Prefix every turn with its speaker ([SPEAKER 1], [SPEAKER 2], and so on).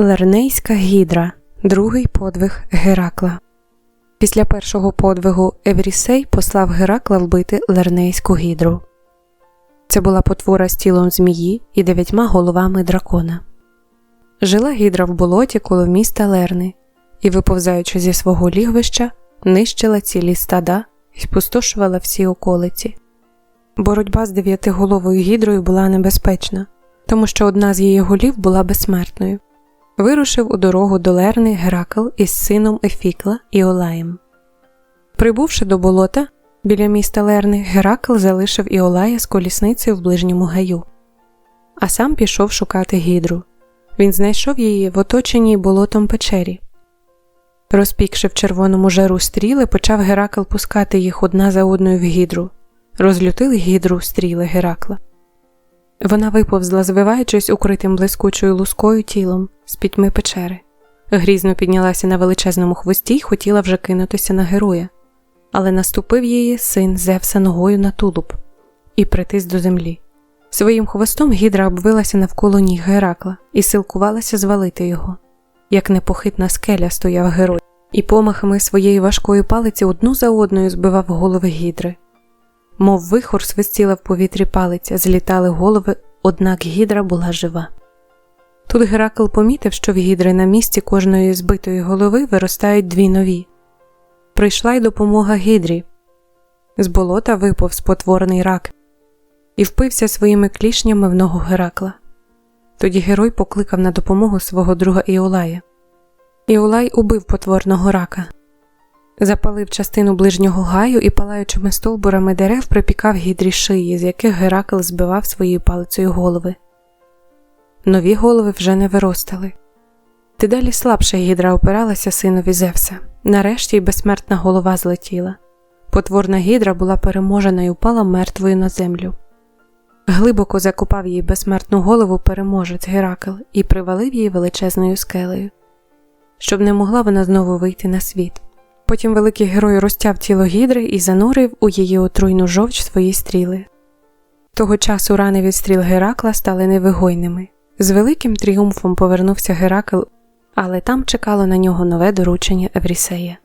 [SPEAKER 1] Лернейська гідра другий подвиг Геракла. Після першого подвигу Еврісей послав Геракла вбити Лернейську гідру. Це була потвора з тілом змії і дев'ятьма головами дракона. Жила гідра в болоті коло міста Лерни і, виповзаючи зі свого лігвища, нищила цілі стада і спустошувала всі околиці. Боротьба з дев'ятиголовою гідрою була небезпечна, тому що одна з її голів була безсмертною. Вирушив у дорогу до Лерни Геракл із сином Ефікла і Олаєм. Прибувши до болота біля міста Лерни, Геракл залишив Іолая з колісницею в ближньому гаю, а сам пішов шукати гідру. Він знайшов її в оточеній болотом печері. Розпікши в червоному жару стріли, почав Геракл пускати їх одна за одною в гідру. Розлютили гідру стріли Геракла. Вона виповзла, звиваючись укритим блискучою лускою тілом з пітьми печери. Грізно піднялася на величезному хвості й хотіла вже кинутися на героя, але наступив її син Зевса ногою на тулуб і притис до землі. Своїм хвостом гідра обвилася навколо ніг Геракла і силкувалася звалити його. Як непохитна скеля стояв герой, і помахами своєї важкої палиці одну за одною збивав голови гідри. Мов вихор свистіла в повітрі палиця, злітали голови, однак гідра була жива. Тут Геракл помітив, що в гідри на місці кожної збитої голови виростають дві нові. Прийшла й допомога гідрі. З болота випав спотворений рак і впився своїми клішнями в ногу Геракла. Тоді герой покликав на допомогу свого друга Іолая. Іолай убив потворного рака, запалив частину ближнього гаю і палаючими стовбурами дерев припікав гідрі шиї, з яких Геракл збивав своєю палицею голови. Нові голови вже не виростали. Дедалі слабша гідра опиралася синові Зевса. Нарешті й безсмертна голова злетіла. Потворна гідра була переможена і упала мертвою на землю. Глибоко закопав її безсмертну голову переможець Геракл і привалив її величезною скелею, щоб не могла вона знову вийти на світ. Потім великий герой розтяв тіло гідри і занурив у її отруйну жовч свої стріли. Того часу рани від стріл Геракла стали невигойними. З великим тріумфом повернувся Геракл, але там чекало на нього нове доручення Еврісея.